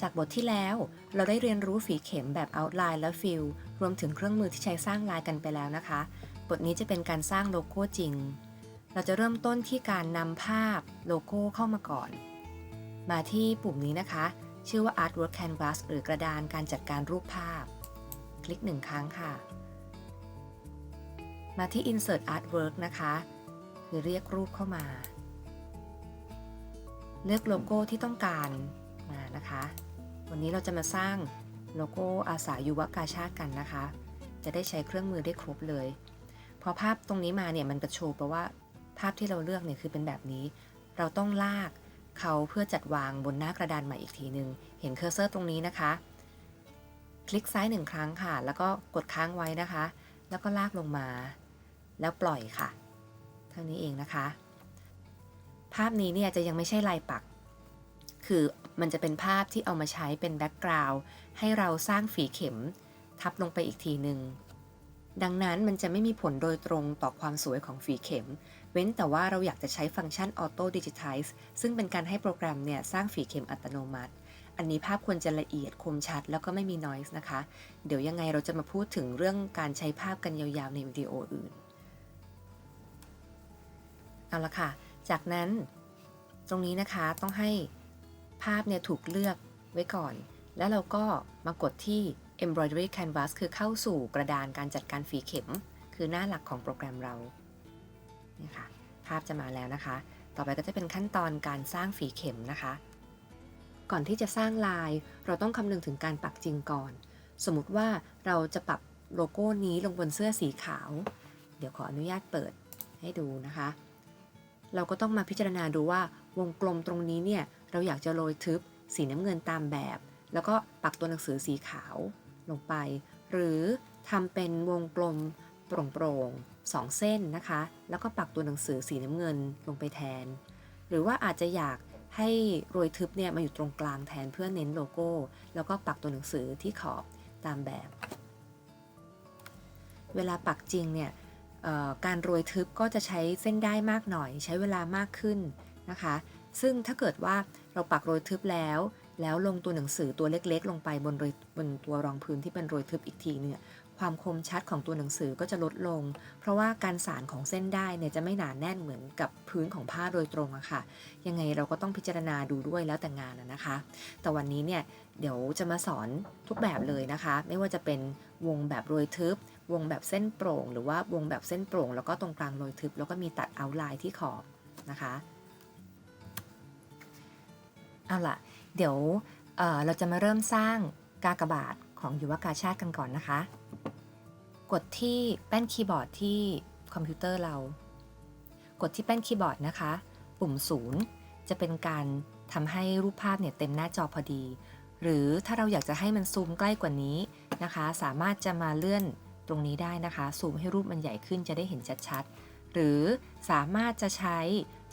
จากบทที่แล้ว เราได้เรียนรู้ฝีเข็มแบบ outline และ fill รวมถึงเครื่องมือที่ใช้สร้างลายกันไปแล้วนะคะ บทนี้จะเป็นการสร้างโลโก้จริง เราจะเริ่มต้นที่การนำภาพโลโก้เข้ามาก่อน มาที่ปุ่มนี้นะคะ ชื่อว่า artwork canvas หรือกระดานการจัดการรูปภาพ คลิกหนึ่งครั้งค่ะ มาที่ insert artwork นะคะ คือเรียกรูปเข้ามา เลือกโลโก้ที่ต้องการมานะคะ วันนี้เราจะมาสร้างโลโก้อาสายุวกาชาติกันนะคะ จะได้ใช้เครื่องมือได้ครบเลย พอภาพตรงนี้มาเนี่ยมันจะโชว์แปลว่า ภาพที่เราเลือกเนี่ยคือเป็นแบบนี้ เราต้องลากเขาเพื่อจัดวางบนหน้ากระดานใหม่อีกทีหนึ่งเห็นเคอร์เซอร์ตรงนี้นะคะ คลิกซ้ายหนึ่งครั้งค่ะ แล้วก็กดค้างไว้นะคะ แล้วก็ลากลงมา แล้วปล่อยค่ะ เท่านี้เองนะคะ ภาพนี้เนี่ยจะยังไม่ใช่ลายปัก คือ มันจะเป็นภาพที่เอามาใช้เป็นแบ็กกราวด์ให้เราสร้างฝีเข็ม ทับลงไปอีกทีหนึ่งดังนั้นมันจะไม่มีผลโดยตรงต่อความสวยของฝีเข็ม เว้นแต่ว่าเราอยากจะใช้ฟังก์ชัน Auto Digitize ซึ่งเป็นการให้โปรแกรมเนี่ยสร้างฝีเข็มอัตโนมัติ อันนี้ภาพควรจะละเอียดคมชัดแล้วก็ไม่มี noise นะคะ เดี๋ยวยังไงเราจะมาพูดถึงเรื่องการใช้ภาพกันยาวๆ ในวิดีโออื่น เอาละค่ะ จากนั้น ตรงนี้นะคะต้องให้ ภาพเนี่ยถูกเลือกไว้ก่อน แล้วเราก็มากดที่ embroidery canvas คือเข้าสู่กระดานการจัดการฝีเข็ม คือหน้าหลักของโปรแกรมเรานี่ค่ะภาพจะมาแล้วนะคะ ต่อไปก็จะเป็นขั้นตอนการสร้างฝีเข็มนะคะ ก่อนที่จะสร้างลาย เราต้องคำนึงถึงการปักจริงก่อน สมมติว่าเราจะปรับโลโก้นี้ลงบนเสื้อสีขาว เดี๋ยวขออนุญาตเปิดให้ดูนะคะ เราก็ต้องมาพิจารณาดูว่าวงกลมตรงนี้เนี่ย เราอยากจะโรยทึบสีน้ำเงินตามแบบ แล้วก็ปักตัวหนังสือสีขาวลงไป หรือทำเป็นวงกลมโปร่งๆสองเส้นนะคะ แล้วก็ปักตัวหนังสือสีน้ำเงินลงไปแทน หรือว่าอาจจะอยากให้โรยทึบเนี่ยมาอยู่ตรงกลางแทนเพื่อเน้นโลโก้ แล้วก็ปักตัวหนังสือที่ขอบตามแบบ เวลาปักจริงเนี่ยการโรยทึบก็จะใช้เส้นได้มากหน่อย ใช้เวลามากขึ้นนะคะ ซึ่งถ้าเกิดว่า เราปักโรยทึบแล้ว แล้วลงตัวหนังสือตัวเล็กๆ ลงไปบนบนตัวรองพื้นที่เป็นโรยทึบอีกทีเนี่ยความคมชัดของตัวหนังสือก็จะลดลง เพราะว่าการสานของเส้นได้เนี่ยจะไม่หนานแน่นเหมือนกับพื้นของผ้าโดยตรงอะค่ะ ยังไงเราก็ต้องพิจารณาดูด้วยแล้วแต่งานนะคะ แต่วันนี้เนี่ยเดี๋ยวจะมาสอนทุกแบบเลยนะคะ ไม่ว่าจะเป็นวงแบบโรยทึบ วงแบบเส้นโปร่ง หรือว่าวงแบบเส้นโปร่ง แล้วก็ตรงกลางโรยทึบ แล้วก็มีตัดเอาไลน์ที่ขอบนะคะ เอาล่ะ เดี๋ยวเเราจะมาเริ่มสร้างกากบาทของยุวกาชาติกันก่อนนะคะ กดที่แป้นคีย์บอร์ดที่คอมพิวเตอร์เรา กดที่แป้นคีย์บอร์ดนะคะ ปุ่มศูนย์จะเป็นการทำให้รูปภาพเนี่ยเต็มหน้าจอพอดี หรือถ้าเราอยากจะให้มันซูมใกล้กว่านี้นะคะ สามารถจะมาเลื่อนตรงนี้ได้นะคะ ซูมให้รูปมันใหญ่ขึ้นจะได้เห็นชัดๆ หรือสามารถจะใช้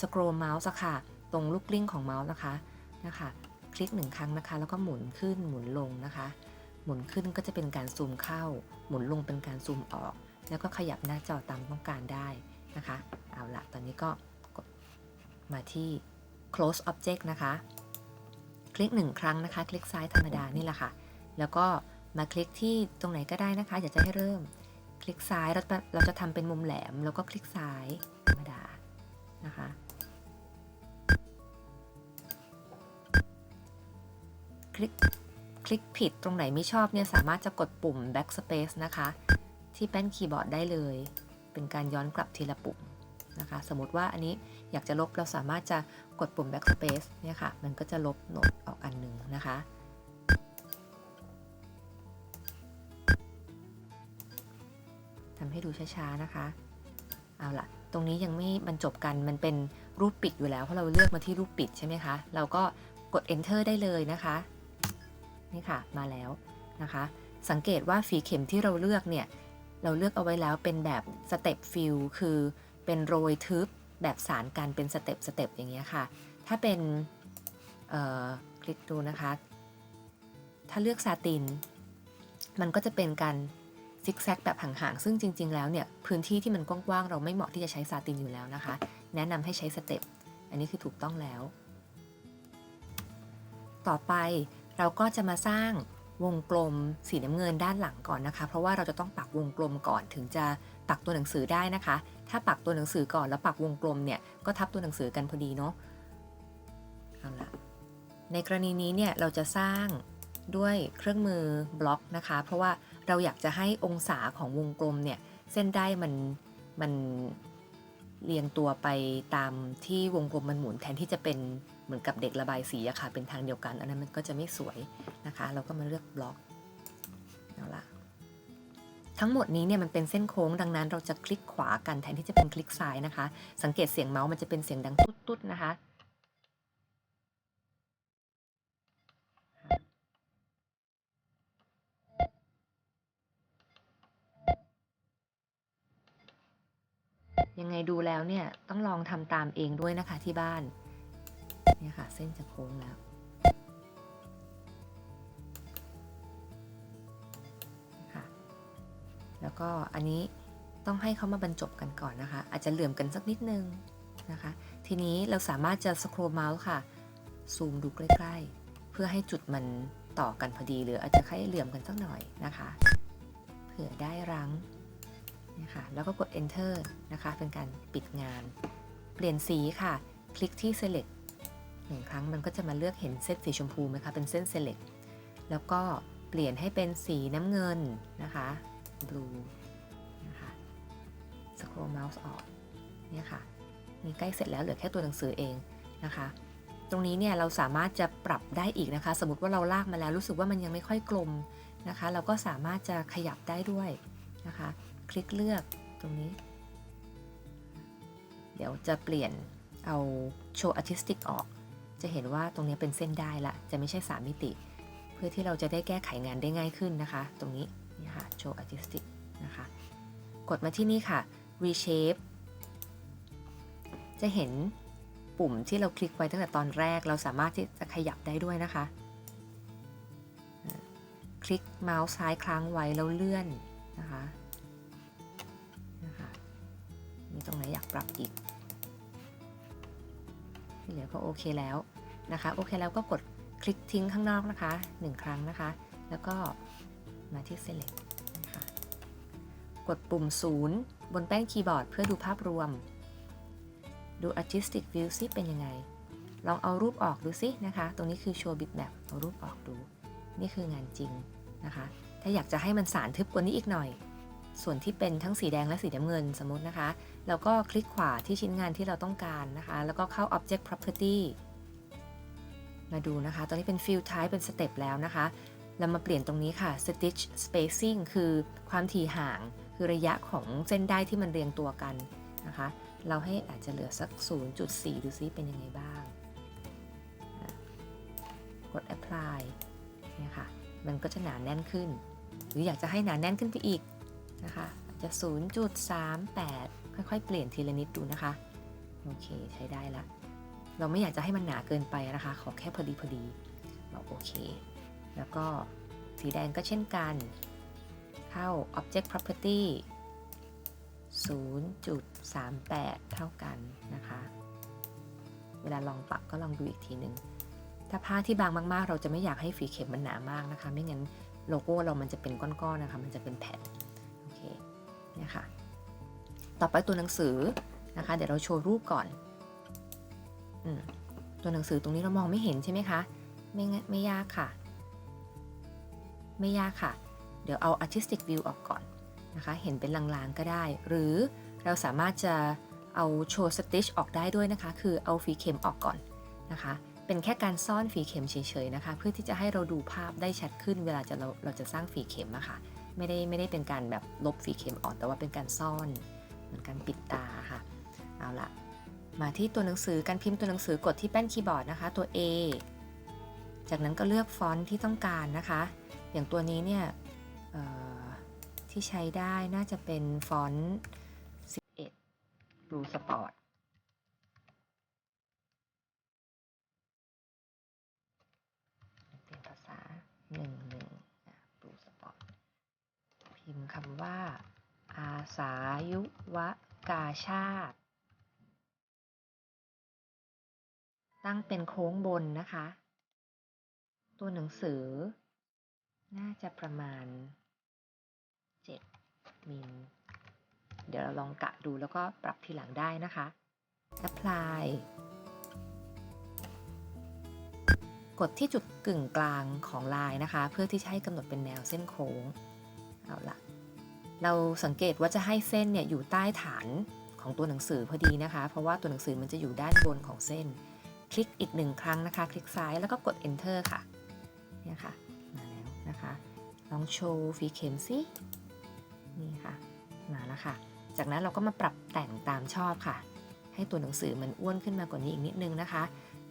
สคร l เมาส์ค่ะ ตรงลูกกลิ้งของเมาส์นะคะ นะคะ คลิกหนึ่งครั้งนะคะ แล้วก็หมุนขึ้นหมุนลงนะคะ หมุนขึ้นก็จะเป็นการซูมเข้า หมุนลงเป็นการซูมออก แล้วก็ขยับหน้าจอตามต้องการได้นะคะ เอาละตอนนี้ก็กดมาที่ close object นะคะ คลิกหนึ่งครั้งนะคะ คลิกซ้ายธรรมดานี่แหละค่ะ แล้วก็มาคลิกที่ตรงไหนก็ได้นะคะ อยากจะให้เริ่ม คลิกซ้ายเราจะเราจะทำเป็นมุมแหลม แล้วก็คลิกซ้ายธรรมดานะคะ ลิกคลิกผิดตรงไหนไม่ชอบเนี่ยสามารถจะกดปุ่ม backspace นะคะ ที่แป้นคีย์บอร์ดได้เลย เป็นการย้อนกลับทีละปุ่มนะคะ สมมติว่าอันนี้อยากจะลบเราสามารถจะกดปุ่ม backspace เนี่ยค่ะ มันก็จะลบโน้ตออกอันหนึ่งนะคะทำให้ดูช้าๆนะคะ เอาละตรงนี้ยังไม่บรรจบกัน มันเป็นรูปปิดอยู่แล้ว เพราะเราเลือกมาที่รูปปิดใช่ไหมคะ เราก็กด enter ได้เลยนะคะ นี่ค่ะมาแล้วนะคะ สังเกตว่าฝีเข็มที่เราเลือกเนี่ย เราเลือกเอาไว้แล้วเป็นแบบสเต็ปฟิลคือเป็นโรยทึบแบบสารกันเป็นสเต็ปสเต็ปอย่างเงี้ยค่ะ ถ้าเป็นคลิกดูนะคะ ถ้าเลือกซาติน มันก็จะเป็นการซิกแซกแบบห่างๆ ซึ่งจริง ๆ แล้วเนี่ย พื้นที่ที่มันกว้างๆ เราไม่เหมาะที่จะใช้ซาตินอยู่แล้วนะคะ แนะนำให้ใช้สเต็ป อันนี้คือถูกต้องแล้ว ต่อไป เราก็จะมาสร้างวงกลมสีน้ำเงินด้านหลังก่อนนะคะ เพราะว่าเราจะต้องปักวงกลมก่อนถึงจะปักตัวหนังสือได้นะคะ ถ้าปักตัวหนังสือก่อนแล้วปักวงกลมเนี่ยก็ทับตัวหนังสือกันพอดีเนาะเอาละในกรณีนี้เนี่ยเราจะสร้างด้วยเครื่องมือบล็อกนะคะ เพราะว่าเราอยากจะให้องศาของวงกลมเนี่ยเส้นได้มันมันเรียงตัวไปตามที่วงกลมมันหมุนแทนที่จะเป็น เหมือนกับเด็กระบายสีอะค่ะ เป็นทางเดียวกัน อันนั้นมันก็จะไม่สวยนะคะ เราก็มาเลือกบล็อกเอาละทั้งหมดนี้เนี่ยมันเป็นเส้นโค้งดังนั้นเราจะคลิกขวากันแทนที่จะเป็นคลิกซ้ายนะคะ สังเกตเสียงเมาส์มันจะเป็นเสียงดังตุ๊ดๆนะคะยังไงดูแล้วเนี่ยต้องลองทำตามเองด้วยนะคะที่บ้าน เนี่ยค่ะ เส้นจะโค้งแล้ว ค่ะ แล้วก็อันนี้ต้องให้เขามาบรรจบกันก่อนนะคะ อาจจะเหลื่อมกันสักนิดนึงนะคะ ทีนี้เราสามารถจะสครอลเมาส์ค่ะ ซูมดูใกล้ๆ เพื่อให้จุดมันต่อกันพอดี หรืออาจจะให้เหลื่อมกันสักหน่อยนะคะ เผื่อได้รั้งนี่ยค่ะแล้วก็กด enter นะคะ เป็นการปิดงาน เปลี่ยนสีค่ะ คลิกที่ select หนึ่งครั้งมันก็จะมาเลือกเห็นเส้นสีชมพูไหมคะ เป็นเส้น select แล้วก็เปลี่ยนให้เป็นสีน้ำเงินนะคะ blue นะคะ scroll mouse ออกเนี่ยค่ะนี่ใกล้เสร็จแล้วเหลือแค่ตัวหนังสือเองนะคะ ตรงนี้เนี่ยเราสามารถจะปรับได้อีกนะคะ สมมติว่าเราลากมาแล้วรู้สึกว่ามันยังไม่ค่อยกลมนะคะ เราก็สามารถจะขยับได้ด้วยนะคะ คลิกเลือกตรงนี้ เดี๋ยวจะเปลี่ยนเอาโชว์ artistic ออก จะเห็นว่าตรงนี้เป็นเส้นได้ละจะไม่ใช่ 3 มิติ เพื่อที่เราจะได้แก้ไขงานได้ง่ายขึ้นนะคะ ตรงนี้นี่ค่ะ show artistic นะคะ กดมาที่นี่ค่ะ reshape จะเห็นปุ่มที่เราคลิกไว้ตั้งแต่ตอนแรก เราสามารถที่จะขยับได้ด้วยนะคะ คลิกเมาส์ซ้ายค้างไว้แล้วเลื่อนนะคะนะคะมีตรงไหนอยากปรับอีกที่เหลือก็โอเคแล้ว นะคะ โอเคแล้วก็กดคลิกทิ้งข้างนอกนะคะหนึ่งครั้งนะคะ แล้วก็มาที่ select นะคะกดปุ่ม 0 บนแป้นคีย์บอร์ดเพื่อดูภาพรวม ดู artistic view ซิเป็นยังไง ลองเอารูปออกดูซินะคะ ตรงนี้คือ show bitmap เอารูปออกดู นี่คืองานจริงนะคะ ถ้าอยากจะให้มันสารทึบกว่านี้อีกหน่อย ส่วนที่เป็นทั้งสีแดงและสีน้ำเงินสมมตินะคะ แล้วก็คลิกขวาที่ชิ้นงานที่เราต้องการนะคะ แล้วก็เข้า object property มาดูนะคะ ตอนนี้เป็น fill type เป็นสเต็ปแล้วนะคะ เรามาเปลี่ยนตรงนี้ค่ะ stitch spacing คือความถี่ห่าง คือระยะของเส้นได้ที่มันเรียงตัวกันนะคะ เราให้อาจจะเหลือสัก 0.4 ดูซิเป็นยังไงบ้าง กด apply เนี่ยค่ะ มันก็จะหนาแน่นขึ้น หรืออยากจะให้หนาแน่นขึ้นไปอีกนะคะจะ 0.38 ค่อยๆ เปลี่ยนทีละนิดดูนะคะ โอเค ใช้ได้ละ เราไม่อยากจะให้มันหนาเกินไปนะคะ ขอแค่พอดีพอดีบอกโอเค แล้วก็สีแดงก็เช่นกัน เข้า object property 0.38 เท่ากันนะคะ เวลาลองปรับก็ลองดูอีกทีหนึ่งถ้าผ้าที่บางมากๆ เราจะไม่อยากให้ฝีเข็มมันหนามากนะคะ ไม่งั้นโลโก้เรามันจะเป็นก้อนๆนะคะ มันจะเป็นแผ่น โอเคเนี่ยค่ะ ต่อไปตัวหนังสือนะคะ เดี๋ยวเราโชว์รูปก่อน ตัวหนังสือตรงนี้เรามองไม่เห็นใช่ไหมคะ ไม่ไม่ยากค่ะ ไม่ยากค่ะ เดี๋ยวเอา artistic view ออกก่อนนะคะ เห็นเป็นลางๆก็ได้ หรือเราสามารถจะเอาโชว์ stitch ออกได้ด้วยนะคะ คือเอาฝีเข็มออกก่อนนะคะ เป็นแค่การซ่อนฝีเข็มเฉยๆนะคะ เพื่อที่จะให้เราดูภาพได้ชัดขึ้น เวลาจะเราเราจะสร้างฝีเข็มอะคะ่ะ ไม่ได้ไม่ได้เป็นการแบบลบฝีเข็มออก แต่ว่าเป็นการซ่อน เหมือนการปิดตาค่ะ เอาละ มาที่ตัวหนังสือการพิมพ์ตัวหนังสือกดที่แป้นคีย์บอร์ดนะคะ ตัว A จากนั้นก็เลือกฟอนต์ที่ต้องการนะคะ อย่างตัวนี้เนี่ยที่ใช้ได้น่าจะเป็นฟอนต์ 11 Blue Sport เปลี่ยนภาษา11 Blue Sport พิมพ์คำว่า อาสายุวกาชาติ ตั้งเป็นโค้งบนนะคะ ตัวหนังสือ น่าจะประมาณ 7 มิล เดี๋ยวเราลองกะดูแล้วก็ปรับทีหลังได้นะคะ apply กดที่จุดกึ่งกลางของลายนะคะ เพื่อที่จะให้กำหนดเป็นแนวเส้นโค้ง เอาละเราสังเกตว่าจะให้เส้นเนี่ยอยู่ใต้ฐานของตัวหนังสือพอดีนะคะ เพราะว่าตัวหนังสือมันจะอยู่ด้านบนของเส้น คลิกอีกหนึ่งครั้งนะคะ คลิกซ้ายแล้วก็กด enter ค่ะเนี่ยค่ะมาแล้วนะคะ ลองโชว์ฟีเข็มสินี่ค่ะ มาแล้วค่ะ จากนั้นเราก็มาปรับแต่งตามชอบค่ะ ให้ตัวหนังสือมันอ้วนขึ้นมากว่านี้อีกนิดนึงนะคะ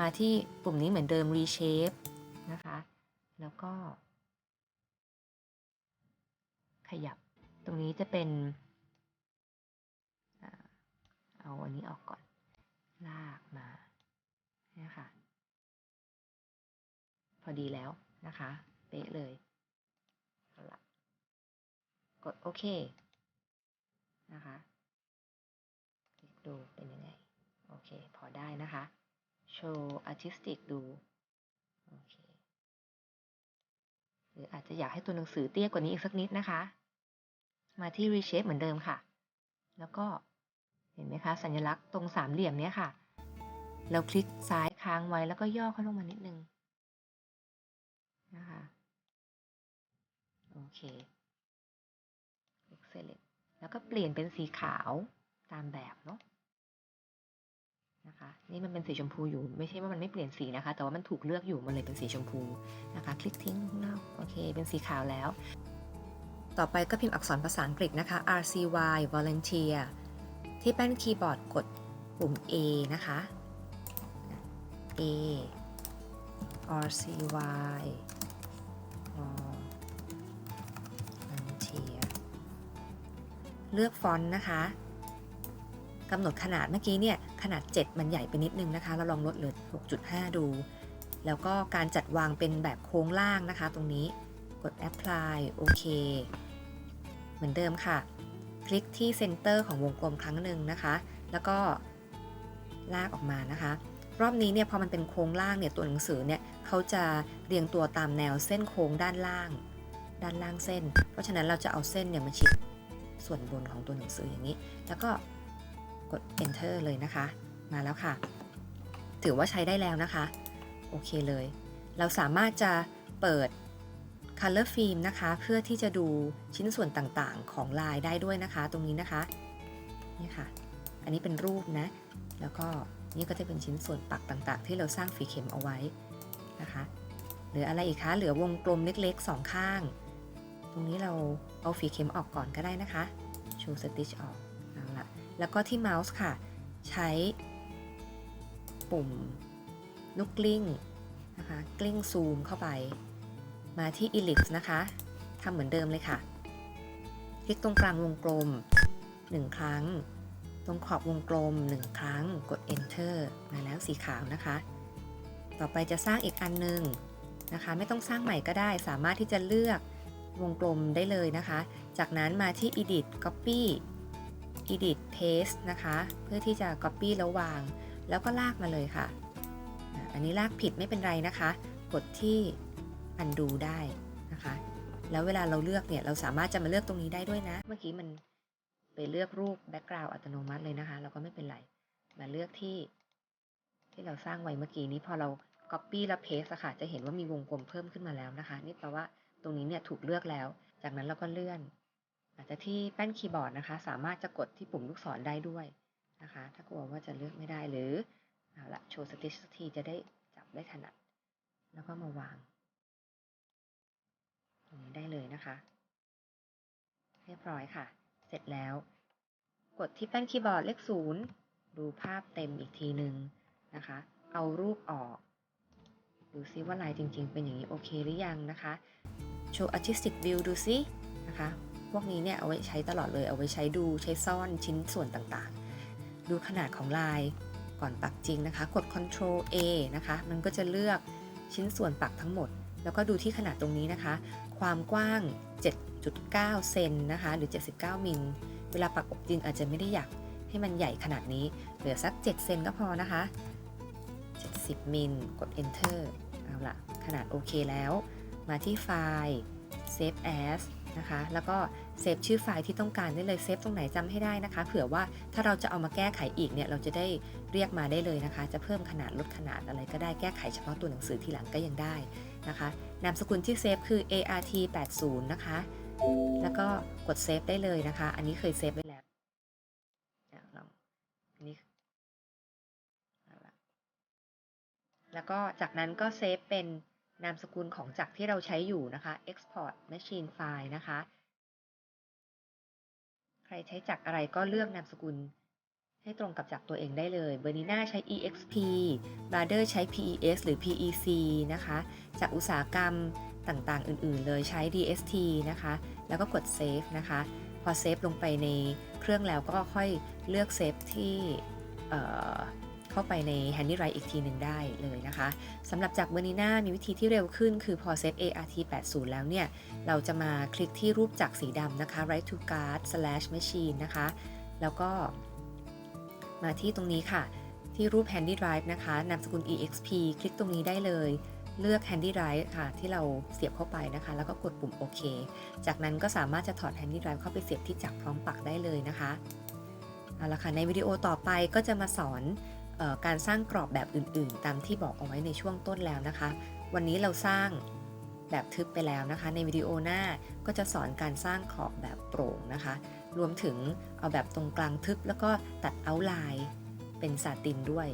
มาที่ปุ่มนี้เหมือนเดิม reshape นะคะ แล้วก็ ขยับตรงนี้จะเป็นเอาอันนี้ออกก่อน ลากมาเนี่ยค่ะ พอดีแล้วนะคะ เป๊ะเลยเอาละกดโอเคนะคะคลิกดูเป็นยังไง โอเค พอได้นะคะ โชว์ artistic ดู โอเค หรืออาจจะอยากให้ตัวหนังสือเตี้ยกว่านี้อีกสักนิดนะคะ มาที่ reshape เหมือนเดิมค่ะ แล้วก็เห็นไหมคะ สัญลักษณ์ตรงสามเหลี่ยมเนี้ยค่ะ เราคลิกซ้ายค้างไว้แล้วก็ย่อเข้าลงมานิดนึง นะคะ โอเคคลิก select แล้วก็เปลี่ยนเป็นสีขาวตามแบบเนาะนะคะนี่มันเป็นสีชมพูอยู่ไม่ใช่ว่ามันไม่เปลี่ยนสีนะคะ แต่ว่ามันถูกเลือกอยู่มันเลยเป็นสีชมพูนะคะ คลิกทิ้งข้างนอกโอเค เป็นสีขาวแล้ว ต่อไปก็พิมพ์อักษรภาษาอังกฤษนะคะ RCY volunteer ที่แป้นคีย์บอร์ดกดปุ่ม A นะคะ A RCY เลือกฟอนต์นะคะกำหนดขนาดเมื่อกี้เนี่ยขนาด 7 มันใหญ่ไปนิดนึงนะคะ เราลองลดเหลือ 6.5 ดู แล้วก็การจัดวางเป็นแบบโค้งล่างนะคะ ตรงนี้กด apply โอเค เหมือนเดิมค่ะ คลิกที่เซนเตอร์ของวงกลมครั้งหนึ่งนะคะ แล้วก็ลากออกมานะคะ รอบนี้เนี่ยพอมันเป็นโค้งล่างเนี่ยตัวหนังสือเนี่ยเขาจะเรียงตัวตามแนวเส้นโค้งด้านล่าง ด้านล่างเส้น เพราะฉะนั้นเราจะเอาเส้นเนี่ยมาชิด ส่วนบนของตัวหนังสืออย่างนี้ แล้วก็กด enter เลยนะคะ มาแล้วค่ะ ถือว่าใช้ได้แล้วนะคะ โอเคเลย เราสามารถจะเปิด Color Film นะคะ เพื่อที่จะดูชิ้นส่วนต่างๆ ของลายได้ด้วยนะคะ ตรงนี้นะคะ นี่ค่ะ อันนี้เป็นรูปนะ แล้วก็นี่ก็จะเป็นชิ้นส่วนปักต่างๆ ที่เราสร้างฝีเข็มเอาไว้นะคะเหลืออะไรอีกคะ เหลือวงกลมเล็กๆสองข้าง รงนี้เราเอาฝีเข็มออกก่อนก็ได้นะคะชูสติชออกเอาละแล้วก็ที่เมาส์ค่ะ ใช้ปุ่มลูกกลิ้งนะคะกลิ้งซูมเข้าไป มาที่ ellipse นะคะทำเหมือนเดิมเลยค่ะ คลิกตรงกลางวงกลม 1 ครั้ง ตรงขอบวงกลม 1 ครั้ง กด enter มาแล้วสีขาวนะคะ ต่อไปจะสร้างอีกอันหนึ่งนะคะ ไม่ต้องสร้างใหม่ก็ได้ สามารถที่จะเลือก วงกลมได้เลยนะคะ จากนั้นมาที่ edit copy edit paste นะคะ เพื่อที่จะ copy แล้ววาง แล้วก็ลากมาเลยค่ะ อันนี้ลากผิดไม่เป็นไรนะคะ กดที่ undo ได้นะคะ แล้วเวลาเราเลือกเนี่ย เราสามารถจะมาเลือกตรงนี้ได้ด้วยนะ เมื่อกี้มันไปเลือกรูป background อัตโนมัติเลยนะคะ เราก็ไม่เป็นไร มาเลือกที่ที่เราสร้างไว้เมื่อกี้นี้พอเรา copy แล้ว paste อะค่ะ จะเห็นว่ามีวงกลมเพิ่มขึ้นมาแล้วนะคะ นี่แปลว่า รงนี้เนี่ยถูกเลือกแล้ว จากนั้นเราก็เลื่อนอาจจะที่แป้นคีย์บอร์ดนะคะ สามารถจะกดที่ปุ่มลูกศรได้ด้วยนะคะ ถ้ากลัวว่าจะเลือกไม่ได้หรือเอาละโชว์สติชสักทีจะได้จับได้ถนัด แล้วก็มาวาง ตรงนี้ได้เลยนะคะ เรียบร้อยค่ะ เสร็จแล้ว กดที่แป้นคีย์บอร์ดเลขศูนย์ดูภาพเต็มอีกทีหนึ่งนะคะ เอารูปออก ดูซิว่าลายจริง ๆ เป็นอย่างนี้โอเคหรือยังนะคะ โชว์ artistic view ดูซินะคะ พวกนี้เนี่ยเอาไว้ใช้ตลอดเลย เอาไว้ใช้ดูใช้ซ่อนชิ้นส่วนต่างๆ ดูขนาดของลายก่อนปักจริงนะคะ กด Ctrl A นะคะ มันก็จะเลือกชิ้นส่วนปักทั้งหมด แล้วก็ดูที่ขนาดตรงนี้นะคะ ความกว้าง 7.9 เซนนะคะ หรือ 79 มิล เวลาปักอบจริงอาจจะไม่ได้อยากให้มันใหญ่ขนาดนี้ เหลือสัก 7 เซนก็พอนะคะ 70 มิล กด enter เอาละขนาดโอเคแล้ว มาที่ไฟล์ save as นะคะ แล้วก็เซฟชื่อไฟล์ที่ต้องการได้เลยเซฟตรงไหนจำให้ได้นะคะ เผื่อว่าถ้าเราจะเอามาแก้ไขอีกเนี่ยเราจะได้เรียกมาได้เลยนะคะ จะเพิ่มขนาดลดขนาดอะไรก็ได้แก้ไขเฉพาะตัวหนังสือทีหลังก็ยังได้นะคะนามสกุลที่เซฟคือ art 80นะคะ แล้วก็กดเซฟได้เลยนะคะ อันนี้เคยเซฟไว้แล้วลองอันนี้แล้วก็จากนั้นก็เซฟเป็น นามสกุลของจักรที่เราใช้อยู่นะคะ export machine file นะคะ ใครใช้จักรอะไรก็เลือกนามสกุลให้ตรงกับจักรตัวเองได้เลยเบอร์นีน่าใช้ exp b r a d e r ใช้ pes หรือ pec นะคะ จากอุตสาหกรรมต่างๆ อื่นๆ เลยใช้ dst นะคะ แล้วก็กด save นะคะ พอเซฟลงไปในเครื่องแล้วก็ค่อยเลือกเซฟที่ เข้าไปใน Handy Write อีกทีหนึ่งได้เลยนะคะสำหรับจากเบอร์นีน่ามีวิธีที่เร็วขึ้นคือพอเซฟ ART 80 แล้วเนี่ย เราจะมาคลิกที่รูปจักรสีดำนะคะ write to card slash machine นะคะ แล้วก็มาที่ตรงนี้ค่ะ ที่รูป Handy Drive นะคะนามสกุล exp คลิกตรงนี้ได้เลยเลือก Handy Drive ค่ะ ที่เราเสียบเข้าไปนะคะ แล้วก็กดปุ่มโอเค จากนั้นก็สามารถจะถอด Handy Drive เข้าไปเสียบที่จักรพร้อมปักได้เลยนะคะเอาละค่ะในวิดีโอต่อไปก็จะมาสอน การสร้างกรอบแบบอื่นๆ ตามที่บอกเอาไว้ในช่วงต้นแล้วนะคะ วันนี้เราสร้างแบบทึบไปแล้วนะคะ ในวิดีโอหน้าก็จะสอนการสร้างขอบแบบโปร่งนะคะ รวมถึงเอาแบบตรงกลางทึบแล้วก็ตัดเอาไลน์เป็นสาตินด้วย